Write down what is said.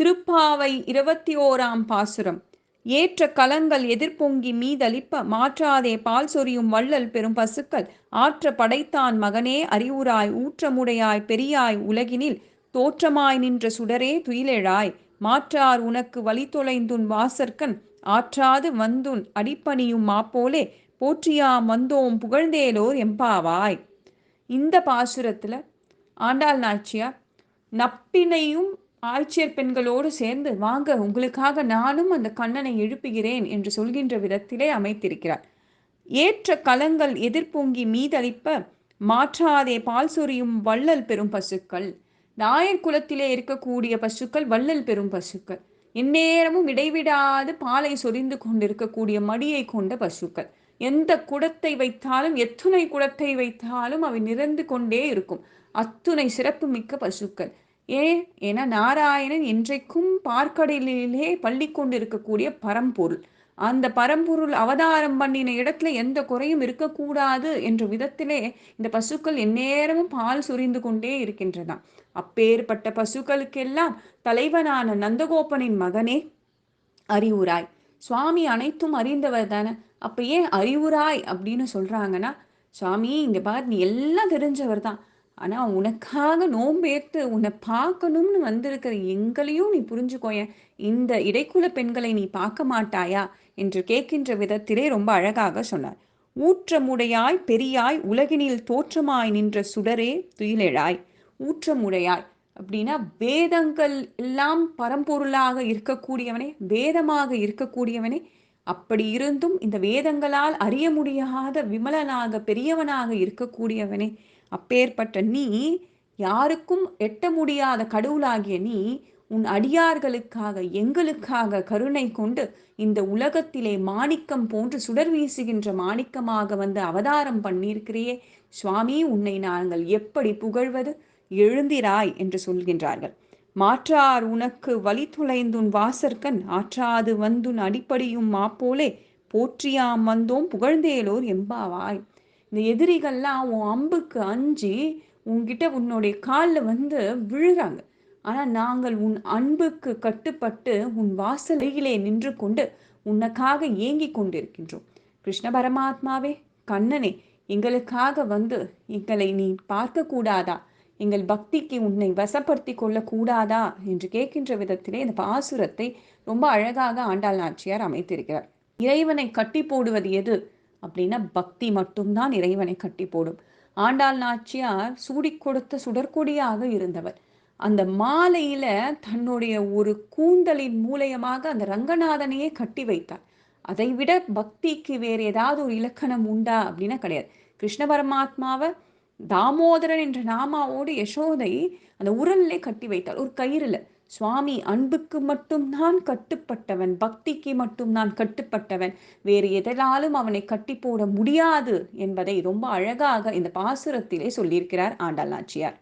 திருப்பாவை இருபத்தி ஓராம் பாசுரம். ஏற்ற கலங்கள் எதிர்பொங்கி மீதளிப்ப மாற்றாதே பால் சொரியும் வள்ளல் பெரும் பசுக்கள். ஆற்ற படைத்தான் மகனே அறிவுராய் ஊற்றமுடையாய் பெரியாய் உலகினில். தோற்றமாய் நின்ற சுடரே துயிலெழாய். மாற்றார் உனக்கு வழித்தொலைந்துன் வாசற்கண். ஆற்றாது வந்துன் அடிப்பணியும் மாப்போலே. போற்றியாம் வந்தோம் புகழ்ந்தேலோர் எம்பாவாய். இந்த பாசுரத்துல ஆண்டாள் நாச்சியார் நப்பினையும் ஆட்சியர் பெண்களோடு சேர்ந்து வாங்க உங்களுக்காக நானும் அந்த கண்ணனை எழுப்புகிறேன் என்று சொல்கின்ற விதத்திலே அமைத்திருக்கிறார். ஏற்ற கலங்கள் எதிர்பொங்கி மீதளிப்ப மாற்றாதே பால் சொரியும் வள்ளல் பெரும் பசுக்கள். நாயர் குலத்திலே இருக்கக்கூடிய பசுக்கள் வள்ளல் பெரும் பசுக்கள். எந்நேரமும் இடைவிடாது பாலை சொரிந்து கொண்டிருக்கக்கூடிய மடியை கொண்ட பசுக்கள். எந்த குடத்தை வைத்தாலும் எத்துணை குடத்தை வைத்தாலும் அவை நிறந்து கொண்டே இருக்கும். அத்துணை சிறப்பு மிக்க பசுக்கள். ஏன் ஏன்னா நாராயணன் என்றைக்கும் பார்க்கடலிலே பள்ளி கொண்டிருக்கக்கூடிய பரம்பொருள். அந்த பரம்பொருள் அவதாரம் பண்ணின இடத்துல எந்த குறையும் இருக்கக்கூடாது என்ற விதத்திலே இந்த பசுக்கள் எந்நேரமும் பால் சுரிந்து கொண்டே இருக்கின்றன. அப்பேற்பட்ட பசுக்களுக்கெல்லாம் தலைவனான நந்தகோபனின் மகனே அறிவுராய். சுவாமி அனைத்தும் அறிந்தவர் தானே. அப்ப ஏன் அறிவுராய் அப்படின்னு சொல்றாங்கன்னா சுவாமி இந்த பார் நீ எல்லாம் தெரிஞ்சவர் தான். ஆனா உனக்காக நோம்பேத்து உன்னை பார்க்கணும்னு வந்திருக்கிற எங்களையும் நீ புரிஞ்சுக்கோய இந்த இடைக்குல பெண்களை நீ பார்க்க மாட்டாயா? என்று கேட்கின்ற விதத்திலே ரொம்ப அழகாக சொன்னார். ஊற்றமுடையாய் பெரியாய் உலகினில் தோற்றமாய் நின்ற சுடரே துயிலெழாய். ஊற்றமுடையாய் அப்படின்னா வேதங்கள் எல்லாம் பரம்பொருளாக இருக்கக்கூடியவனே வேதமாக இருக்கக்கூடியவனே. அப்படி இருந்தும் இந்த வேதங்களால் அறிய முடியாத விமலனாக பெரியவனாக இருக்கக்கூடியவனே. அப்பேற்பட்ட நீ யாருக்கும் எட்ட முடியாத கடவுளாகிய நீ உன் அடியார்களுக்காக எங்களுக்காக கருணை கொண்டு இந்த உலகத்திலே மாணிக்கம் போன்று சுடர் வீசுகின்ற மாணிக்கமாக வந்து அவதாரம் பண்ணியிருக்கிறியே சுவாமி உன்னை நாங்கள் எப்படி புகழ்வது? எழுந்திராய் என்று சொல்கின்றார்கள். மாற்றார் உனக்கு வழி துளைந்துன் வாசற்கண் ஆற்றாது வந்துன் அடிப்படியும் மாப்போலே. போற்றியாம் வந்தோம் புகழ்ந்தேலோர் எம்பாவாய் இந்த எதிரிகள்லாம் உன் அம்புக்கு அஞ்சி உன்கிட்ட உன்னுடைய காலில் வந்து விழுறாங்க. ஆனால் நாங்கள் உன் அன்புக்கு கட்டுப்பட்டு உன் வாசலையிலே நின்று கொண்டு உனக்காக ஏங்கி கொண்டிருக்கின்றோம். கிருஷ்ண பரமாத்மாவே கண்ணனே எங்களுக்காக வந்து எங்களை நீ பார்க்க கூடாதா எங்கள் பக்திக்கு உன்னை வசப்படுத்தி கொள்ள கூடாதா என்று கேட்கின்ற விதத்திலே இந்த பாசுரத்தை ரொம்ப அழகாக ஆண்டாள் நாச்சியார் அமைத்திருக்கிறார். இறைவனை கட்டி போடுவது எது? அப்படின்னா பக்தி மட்டும்தான் இறைவனை கட்டி போடும். ஆண்டாள் நாச்சியார் சூடி கொடுத்த சுடற்கொடியாக இருந்தவர். அந்த மாலையில தன்னுடைய ஒரு கூந்தலின் மூலயமாக அந்த ரங்கநாதனையே கட்டி வைத்தார். அதை விட பக்திக்கு வேறு ஏதாவது ஒரு இலக்கணம் உண்டா அப்படின்னா கிடையாது. கிருஷ்ண பரமாத்மாவை தாமோதரன் என்ற நாமாவோடு யசோதை அந்த உரல்லே கட்டி வைத்தாள் ஒரு கயிறுல. சுவாமி அன்புக்கு மட்டும் நான் கட்டுப்பட்டவன் பக்திக்கு மட்டும் நான் கட்டுப்பட்டவன். வேறு எதனாலும் அவனை கட்டி போட முடியாது என்பதை ரொம்ப அழகாக இந்த பாசுரத்திலே சொல்லியிருக்கிறார் ஆண்டாள் நாச்சியார்.